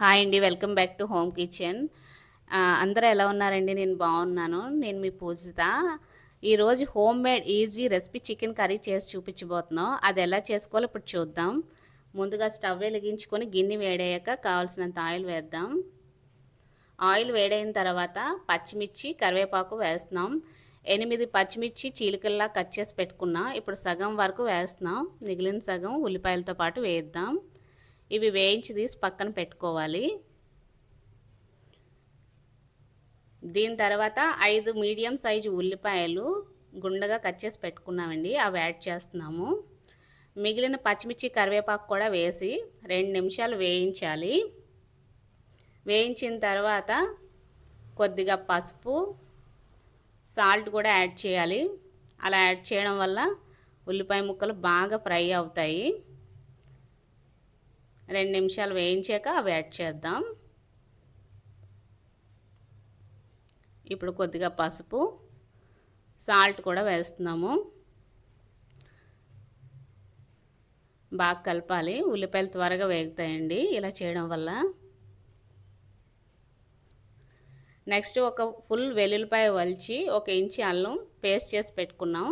Hi అండి welcome back to home kitchen. అందరూ ఎలా ఉన్నారండి? నేను బాగున్నాను. నేను మీ పూజిత. ఈరోజు home made easy recipe chicken curry చేసి చూపించబోతున్నాం. అది ఎలా చేసుకోవాలో ఇప్పుడు చూద్దాం. ముందుగా స్టవ్ వెలిగించుకొని గిన్నె వేడయ్యాక కావాల్సినంత ఆయిల్ వేద్దాం. ఆయిల్ వేడైన తర్వాత పచ్చిమిర్చి కరివేపాకు వేస్తున్నాం. ఎనిమిది పచ్చిమిర్చి చీలికల్లా కట్ చేసి పెట్టుకున్నా. ఇప్పుడు సగం వరకు వేస్తున్నాం. మిగిలిన సగం ఉల్లిపాయలతో పాటు వేద్దాం. ఇవి వేయించి తీసి పక్కన పెట్టుకోవాలి. దీని తర్వాత ఐదు మీడియం సైజు ఉల్లిపాయలు గుండగా కట్ చేసి పెట్టుకున్నామండి. అవి యాడ్ చేస్తున్నాము. మిగిలిన పచ్చిమిర్చి కరివేపాకు కూడా వేసి రెండు నిమిషాలు వేయించాలి. వేయించిన తర్వాత కొద్దిగా పసుపు సాల్ట్ కూడా యాడ్ చేయాలి. అలా యాడ్ చేయడం వల్ల ఉల్లిపాయ ముక్కలు బాగా ఫ్రై అవుతాయి. రెండు నిమిషాలు వేయించాక అవి యాడ్ చేద్దాం. ఇప్పుడు కొద్దిగా పసుపు సాల్ట్ కూడా వేస్తున్నాము. బాగా కలపాలి. ఉల్లిపాయలు త్వరగా వేగుతాయండి ఇలా చేయడం వల్ల. నెక్స్ట్ ఒక ఫుల్ వెల్లుల్లిపాయ వలిచి ఒక ఇంచి అల్లం పేస్ట్ చేసి పెట్టుకున్నాం.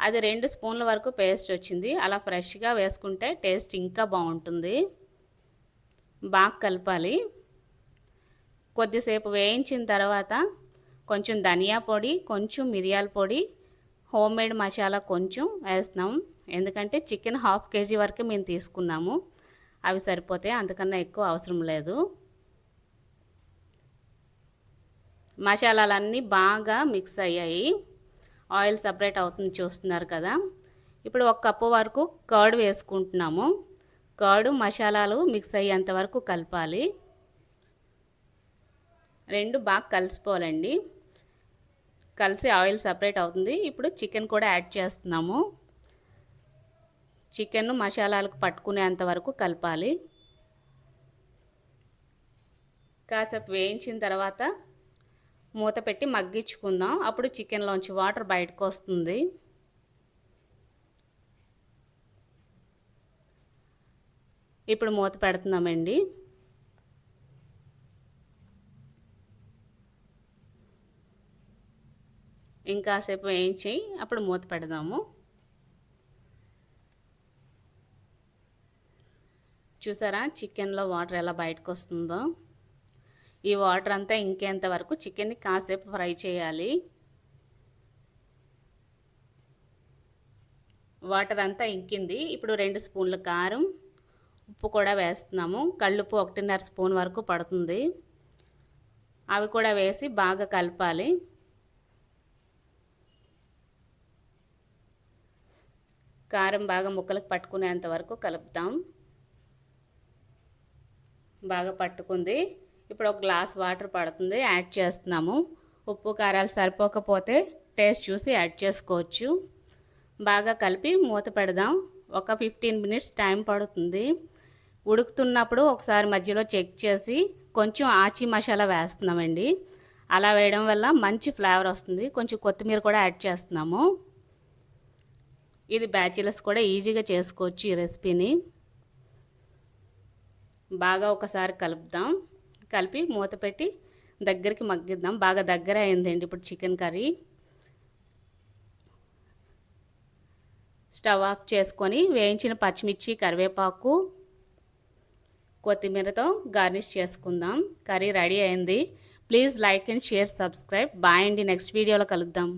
అది రెండు స్పూన్ల వరకు పేస్ట్ వచ్చింది. అలా ఫ్రెష్గా వేసుకుంటే టేస్ట్ ఇంకా బాగుంటుంది. బాగా కలపాలి. కొద్దిసేపు వేయించిన తర్వాత కొంచెం ధనియా పొడి కొంచెం మిరియాల పొడి హోమ్ మేడ్ మసాలా కొంచెం వేస్తున్నాం. ఎందుకంటే చికెన్ హాఫ్ కేజీ వరకు మేము తీసుకున్నాము. అవి సరిపోతే అంతకన్నా ఎక్కువ అవసరం లేదు. మసాలాలన్నీ బాగా మిక్స్ అయ్యాయి. ఆయిల్ సపరేట్ అవుతుంది చూస్తున్నారు కదా. ఇప్పుడు ఒక కప్పు వరకు కర్డ్ వేసుకుంటున్నాము. కాడు మసాలాలు మిక్స్ అయ్యేంత వరకు కలపాలి. రెండు బాగా కలిసిపోవాలండి. కలిసి ఆయిల్ సపరేట్ అవుతుంది. ఇప్పుడు చికెన్ కూడా యాడ్ చేస్తున్నాము. చికెన్ మసాలాలకు పట్టుకునేంత వరకు కలపాలి. కాసేపు వేయించిన తర్వాత మూత పెట్టి మగ్గించుకుందాం. అప్పుడు చికెన్లోంచి వాటర్ బయటకు వస్తుంది. ఇప్పుడు మూత పెడుతున్నామండి. ఇంకాసేపు వేయించి అప్పుడు మూత పెడదాము. చూసారా చికెన్లో వాటర్ ఎలా బయటకు వస్తుందో ఈ వాటర్ అంతా ఇంకేంత వరకు చికెన్ని కాసేపు ఫ్రై చేయాలి. వాటర్ అంతా ఇంకింది. ఇప్పుడు రెండు స్పూన్ల కారం. ఉప్పు కూడా వేస్తున్నాము. కళ్ళుప్పు ఒకటిన్నర స్పూన్ వరకు పడుతుంది. అవి కూడా వేసి బాగా కలపాలి. కారం బాగా ముక్కలకు పట్టుకునేంత వరకు కలుపుతాం. బాగా పట్టుకుంది. ఇప్పుడు ఒక గ్లాస్ వాటర్ పడుతుంది. యాడ్ చేస్తున్నాము. ఉప్పు కారాలు సరిపోకపోతే టేస్ట్ చూసి యాడ్ చేసుకోవచ్చు. బాగా కలిపి మూత పెడదాం. ఒక ఫిఫ్టీన్ మినిట్స్ టైం పడుతుంది. ఉడుకుతున్నప్పుడు ఒకసారి మధ్యలో చెక్ చేసి కొంచెం ఆచి మసాలా వేస్తున్నామండి. అలా వేయడం వల్ల మంచి ఫ్లేవర్ వస్తుంది. కొంచెం కొత్తిమీర కూడా యాడ్ చేస్తున్నాము. ఇది బ్యాచిలర్స్ కూడా ఈజీగా చేసుకోవచ్చు ఈ రెసిపీని. బాగా ఒకసారి కలుపుదాం. కలిపి మూత పెట్టి దగ్గరికి మగ్గిద్దాం. బాగా దగ్గర అయిందండి ఇప్పుడు చికెన్ కర్రీ. స్టవ్ ఆఫ్ చేసుకొని వేయించిన పచ్చిమిర్చి కరివేపాకు కొత్తిమీరతో గార్నిష్ చేసుకుందాం. కర్రీ రెడీ అయింది. Please like and share subscribe. Bye అండి. నెక్స్ట్ వీడియోలో కలుద్దాం.